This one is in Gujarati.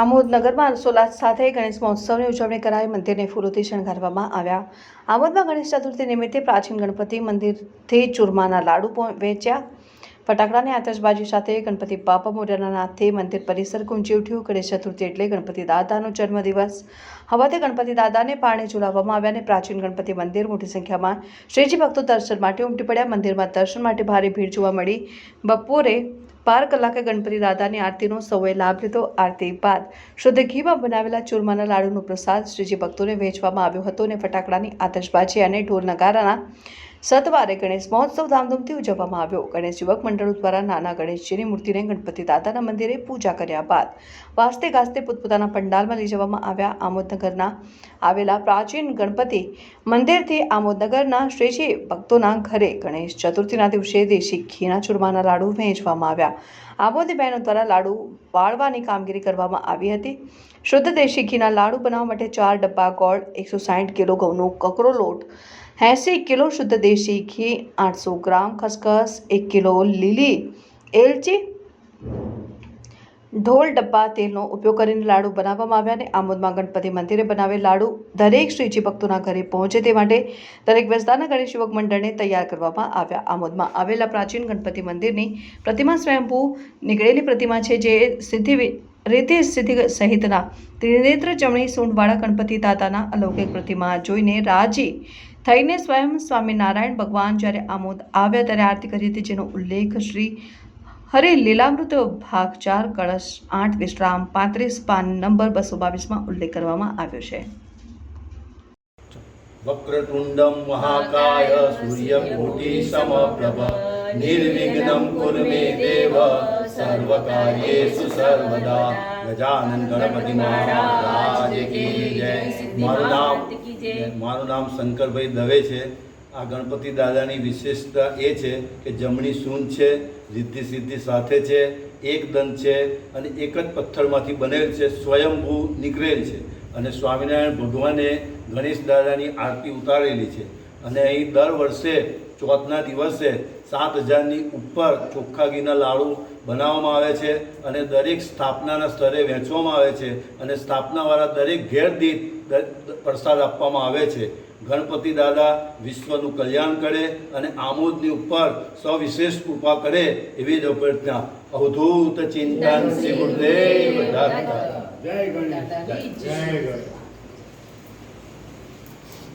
આમોદ નગરમાં સાથે ગણેશ મહોત્સવની ઉજવણી કરાઈ મંદિરને ફૂલોથી શણગારવામાં આવ્યા. આમોદમાં ગણેશ ચતુર્થી નિમિત્તે પ્રાચીન ગણપતિ મંદિરથી ચૂરમાના લાડુ વેચ્યા. ફટાકડાની આતશબાજી સાથે ગણપતિ બાપા મોર્યાના નાથથી મંદિર પરિસર ગુંજી ઉઠ્યું. ગણેશ ચતુર્થી એટલે ગણપતિ દાદાનો જન્મદિવસ. હવાથી ગણપતિ દાદાને પાણી ઝુલાવવામાં આવ્યા અને પ્રાચીન ગણપતિ મંદિર મોટી સંખ્યામાં શ્રીજી ભક્તો દર્શન માટે ઉમટી પડ્યા. મંદિરમાં દર્શન માટે ભારે ભીડ જોવા મળી. બપોરે બાર કલાકે ગણપતિ દાદાની આરતીનો સૌએ લાભ લીધો. આરતી બાદ શુદ્ધ ઘીમાં બનાવેલા ચૂરમાના લાડુનો પ્રસાદ શ્રીજી ભક્તોને વહેંચવામાં આવ્યો હતો અને ફટાકડાની આતશબાજી અને ઢોલ નગારાના સતવારે ગણેશ મહોત્સવ ધામધૂમથી ઉજવવામાં આવ્યો. ગણેશ યુવક મંડળો દ્વારા નાના ગણેશજીની મૂર્તિને ગણપતિ દાદાના મંદિરે પૂજા કર્યા બાદ વાસ્તે ગાસ્તે પોતપોતાના પંડાલમાં લઈ જવામાં આવ્યા. આમોદનગરના આવેલા પ્રાચીન ગણપતિ મંદિરથી આમોદનગરના શ્રીજી ભક્તોના ઘરે ગણેશ ચતુર્થીના દિવસે દેશી ઘીના ચૂરમાના લાડુ વહેંચવામાં આવ્યા. આમોદી બહેનો દ્વારા લાડુ વાળવાની કામગીરી કરવામાં આવી હતી. શુદ્ધ દેશી ઘીના લાડુ બનાવવા માટે ચાર ડબ્બા ગોળ એકસો સાઠ કિલો ઘઉંનો કકરો લોટ એંસી કિલો શુદ્ધ દેશી ઘી આઠસો ગ્રામ ખસખસ એક કિલો લીલી એલચી ઢોલ ડબ્બા તેલનો ઉપયોગ કરીને લાડુ બનાવવામાં આવ્યા અને આમોદમાં ગણપતિ મંદિરે બનાવેલ લાડુ દરેક શ્રીજી ભક્તોના ઘરે પહોંચે તે માટે દરેક વિસ્તારના ગણેશ યુવક મંડળને તૈયાર કરવામાં આવ્યા. આમોદમાં આવેલા પ્રાચીન ગણપતિ મંદિરની પ્રતિમા સ્વયંભૂ નીકળેલી પ્રતિમા છે જે સિદ્ધિ રીતિ સિદ્ધિ સહિતના ત્રિનેત્ર જમણી સૂંઢવાળા ગણપતિ દાદાના અલૌકિક પ્રતિમા જોઈને રાજી થઈને સ્વયં સ્વામિનારાયણ ભગવાન જ્યારે આમોદ આવ્યા ત્યારે આરતી કરી હતી, જેનો ઉલ્લેખ શ્રી હરે લીલામૃત ભાગ ચાર કળશ આઠ વિશ્રામ પાંત્રીસ પાન નંબર બસો બાવીસમાં ઉલ્લેખ કરવામાં આવ્યો છે. વક્રતુંડમ મહાકાય સૂર્યકોટિ સમપ્રભ નિર્વિઘ્નમ કુરુ મે દેવ સર્વકાર્યેષુ સર્વદા ગજાનન ગણપતિ મહારાજ કી જય મારું નામ મારું નામ શંકરભાઈ દવે છે આ ગણપતિ દાદાની વિશેષતા એ છે કે જમણી સૂન છે રિદ્ધિ સિદ્ધિ સાથે છે એક દંત છે અને એક જ પથ્થરમાંથી બનેલ છે સ્વયંભૂ નીકળેલ છે અને સ્વામિનારાયણ ભગવાને ગણેશ દાદાની આરતી ઉતારેલી છે અને અહીં દર વર્ષે ચોથના દિવસે સાત હજારની ઉપર ચોખ્ખા ઘીના લાડુ બનાવવામાં આવે છે અને દરેક સ્થાપનાના સ્તરે વહેંચવામાં આવે છે અને સ્થાપનાવાળા દરેક ઘેર દીઠ પ્રસાદ આપવામાં આવે છે. ગણપતિ દાદા વિશ્વનું કલ્યાણ કરે અને આમોદની ઉપર સવિશેષ કૃપા કરે એવી જ અભ્યર્થના અવધૂત ચિંતન શ્રી ગુરુદેવ જય. ગણેશ જય. ગણેશ